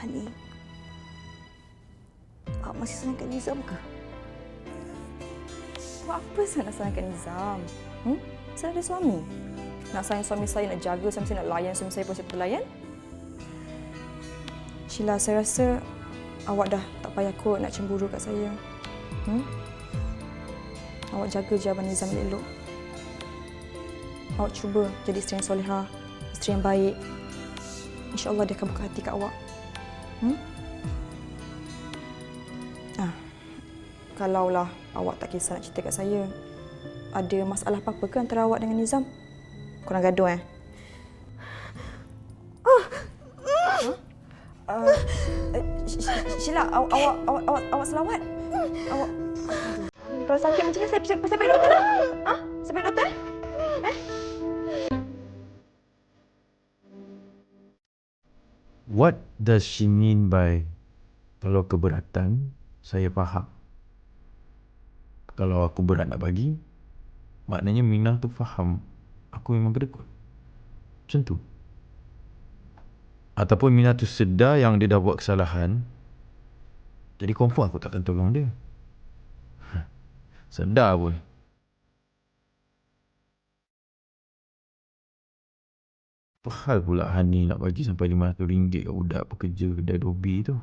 Hani, awak masih sayangkan Nizam ke? Buat apa saya nak sayangkan Nizam? Hmm? Saya ada suami. Nak sayang suami saya, nak jaga suami saya, nak layan suami saya pun saya terlayan. Sheila, saya rasa awak dah tak payah kot nak cemburu kat saya. Hmm? Awak jaga je Abang Nizam elok. Awak cuba jadi isteri yang solehah, isteri yang baik. InsyaAllah dia akan buka hati kat awak. Hmm? Ah, kalaulah awak tak kisah nak cerita kat saya, ada masalah apa-apa ke antara awak dengan Nizam? Korang gaduh eh? Uh, uh, Sheila, awak awak awak awak, awak selawat. Awak kalau sakit macam ni saya saya saya pergi doktor lah. Ah, saya pergi doktor. What does she mean by kalau keberatan, saya faham. Kalau aku berat nak bagi, maknanya Minah tu faham aku memang kedekut. Macam tu. Ataupun Minah tu sedar yang dia dah buat kesalahan, jadi confirm aku takkan tolong dia. Sedar pun. Apa hal pula Hani nak bagi sampai RM500 kat budak pekerja kedai Dobi tu?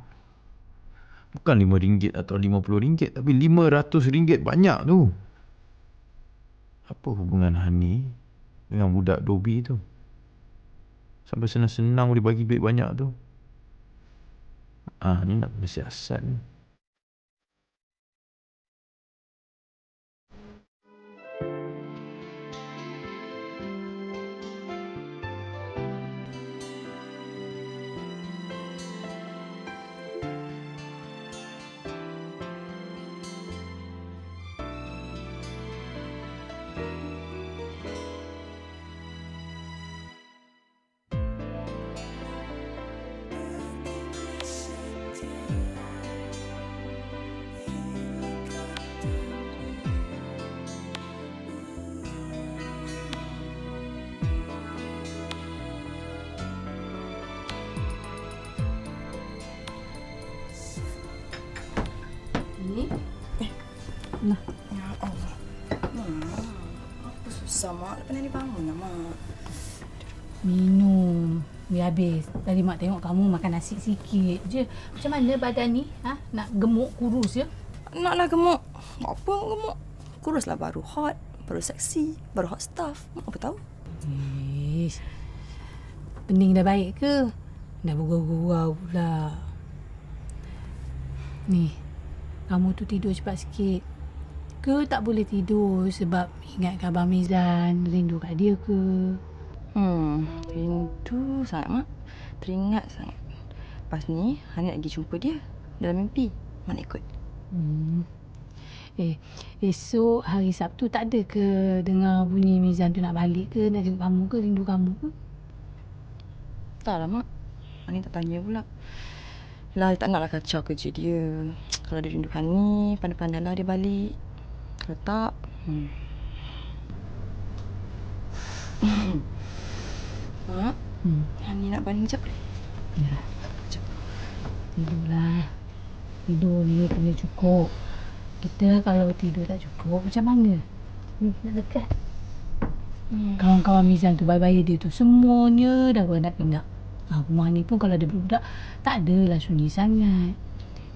Bukan RM5 atau RM50 tapi RM500 banyak tu. Apa hubungan Hani dengan budak Dobi tu? Sampai senang-senang boleh bagi duit banyak tu. Ah, ni nak kena siasat ni. Susah mak? Lepas ni bangun lah mak. Minum. Biar habis. Tadi mak tengok kamu makan nasi sikit je. Macam mana badan ni? Ha? Nak gemuk kurus je? Naklah gemuk. Apa gemuk? Kuruslah baru hot, baru seksi, baru hot stuff. Mak apa tahu? Ish. Pening dah baik ke? Dah bergurau-gurau pula. Ni, kamu tu tidur cepat sikit. Ke tak boleh tidur sebab ingat Abang Mizan, rindu kat dia ke? Hmm, rindu sangat mak. Teringat sangat. Lepas ni, Hani nak pergi jumpa dia dalam mimpi. Mak nak ikut. Hmm. Eh, esok hari Sabtu tak ada ke dengar bunyi Mizan tu nak balik ke, nak jumpa kamu ke, rindu kamu ke? Tak lah mak. Hani tak tanya pula. Lah, tak naklah kacau kerja dia. Kalau dia rindu Hani, pandai-pandai lah dia balik. Kalau tak, hmm. mak, Hmm. Hani nak sekejap boleh? Ya. Tidurlah. Tidur ni kena cukup. Kita kalau tidur tak cukup macam mana? Ni nak dekat. Hmm. Kawan-kawan Mizan tu bayi-bayi dia tu semuanya dah beranak-pinak. Ha, rumah ni pun kalau ada budak tak adalah sunyi sangat.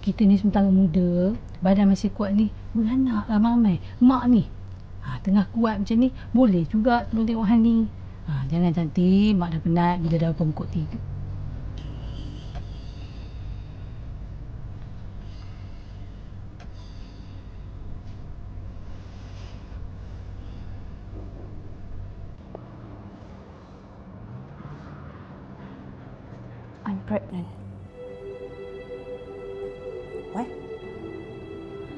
Kita ni sementara muda, badan masih kuat ni, beranak ramai-ramai. Mak ni, ha, tengah kuat macam ni, boleh juga tolong tengok hal ni. Ha, jangan nanti mak dah penat bila dah pengkut tiga. I'm pregnant. What?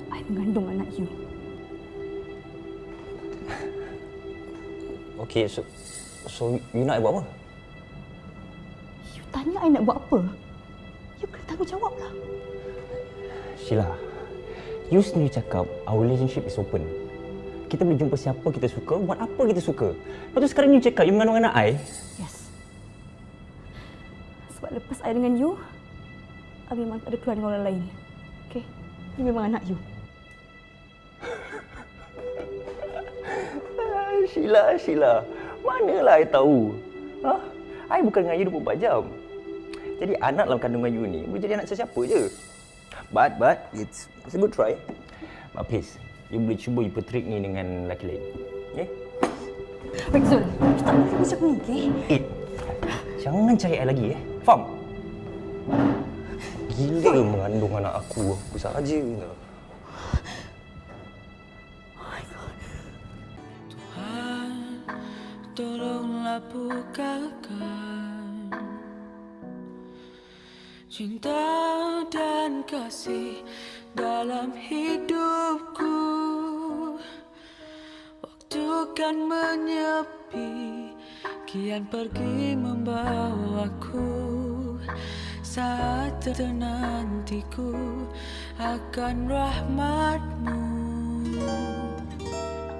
I mengandung anak you. Okay, so so you nak I buat apa? You tanya I nak buat apa? You kena tanggungjawab lah. Sheila, you sendiri cakap our relationship is open. Kita boleh jumpa siapa kita suka, buat apa kita suka. Lepas tu sekarang you cakap you mengandung anak I. Yes. Sebab lepas I dengan you, I memang tak ada keluar dengan orang lain. Ini memang anak you. Ah, Sheila, Sheila. Manalah I tahu? Ha? I bukan dengan you 24 jam. Jadi anak dalam kandungan you ni boleh jadi anak sesiapa je. But, but, it's, it's a good try. But please, you boleh cuba you petrik ni dengan lelaki lain. Okay? Baik Zul, you tak boleh macam ni, okay? Eh, jangan cari I lagi eh. Faham? Gila mengandung anak aku. Aku saja. Tolonglah bukakan Cinta dan kasih dalam hidupku Waktu kan menyepi Kian pergi membawaku Saat ternantiku akan rahmatmu.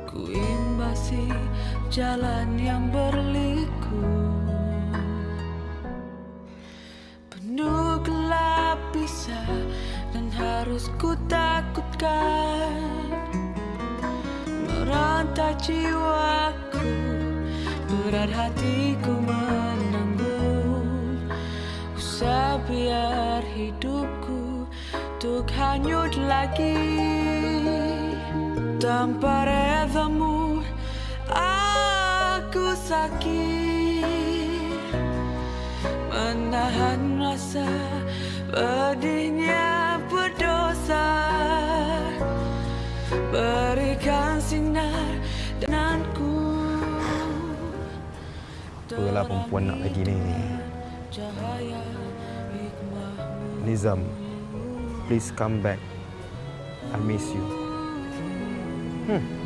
Ku imbasi jalan yang berliku. Penuh gelap bisa dan harus ku takutkan. Merantai jiwaku Berat hatiku Usah biar hidupku Tuk hanyut lagi. Tanpa redamu Aku sakit. Menahan rasa Pedihnya berdosa. Berikan sinar dananku Apalah perempuan nak lagi ni. Cahaya Nizam, please come back. I miss you. Hmm.